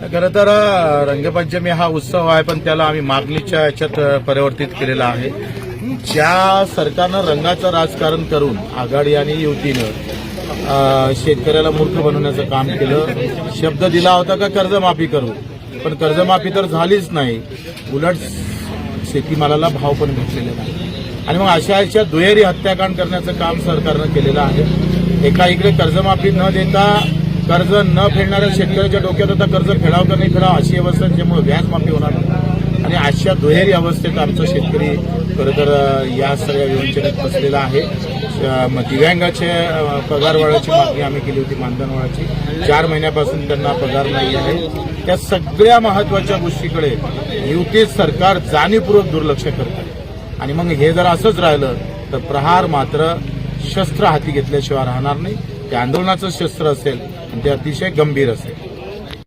खरं तर रंगपंचमी हा उत्सव आहे पण त्याला आम्ही मागणीच्या याच्यात परिवर्तित केलेला आहे. ज्या सरकारनं रंगाचं राजकारण करून आघाडी आणि युतीनं शेतकऱ्याला मूर्ख बनवण्याचं काम केलं. शब्द दिला होता का कर्जमाफी करू? पण कर्जमाफी तर झालीच नाही. उलट शेतीमालाला भाव पण भेटलेला नाही. आणि मग अशा याच्या दुहेरी हत्याकांड करण्याचं काम सरकारनं केलेलं आहे. एका इकडे कर्जमाफी न देता कर्ज न फेडणाऱ्या शेतकऱ्याच्या डोक्यात आता कर्ज फेडाव का नाही फेडाव अशी अवस्था आहे, त्यामुळे व्याज माफी होणार नाही. आणि अशा दुहेरी अवस्थेत आमचा शेतकरी खरं तर या सगळ्या विवंचनेत फसलेला आहे. अ, मग दिव्यांगाचे पगार मागणी आम्ही केली होती मानधनवाढाची चार महिन्यापासून त्यांना पगार नाही आहे. त्या सगळ्या महत्त्वाच्या गोष्टीकडे युती सरकार जाणीवपूर्वक दुर्लक्ष करत. आहे आणि मग हे जर असंच राहिलं तर प्रहार मात्र शस्त्र हाती घेतल्याशिवाय राहणार नाही. ते आंदोलनाचं शस्त्र असेल ते अतिशय गंभीर असेल.